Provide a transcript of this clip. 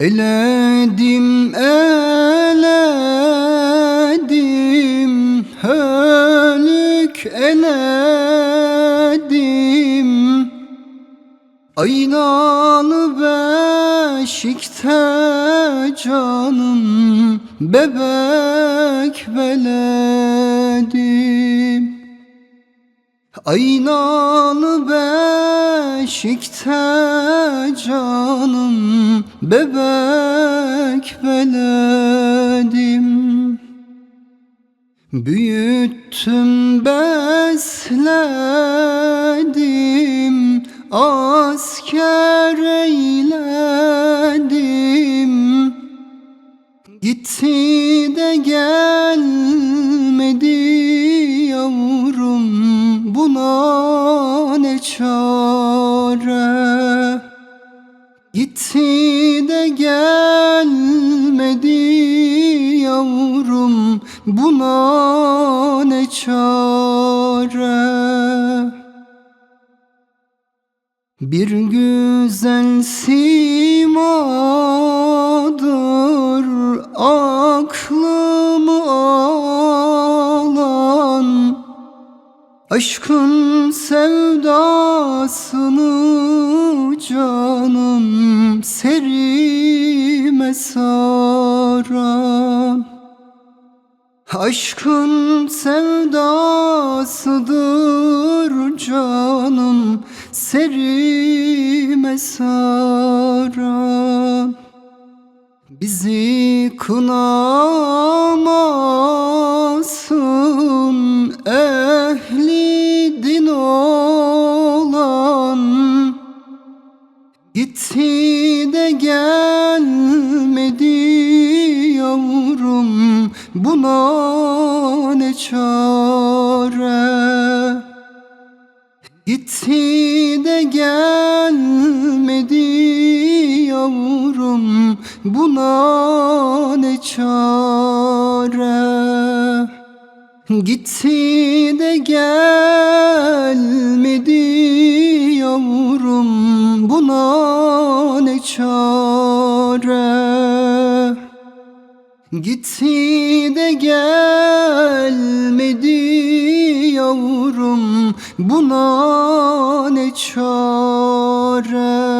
Eledim eledim hölük eledim Aynalı beşikte canım bebek beledim Aynalı beşikte canım bebek beledim Büyüttüm besledim. Asker eyledim. Gitti de gelmedi Gitti de gelmedi yavrum buna ne çare? Bir güzel simadır aklımı alan. Aşkın sevdasını canım serime saran Aşkın sevdasıdır canım serime saran Bizi kınamasın Gitti de gelmedi yavrum buna ne çare? Gitti de gelmedi yavrum buna ne çare? Gitti de gelmedi Gitti de gelmedi yavrum buna ne çare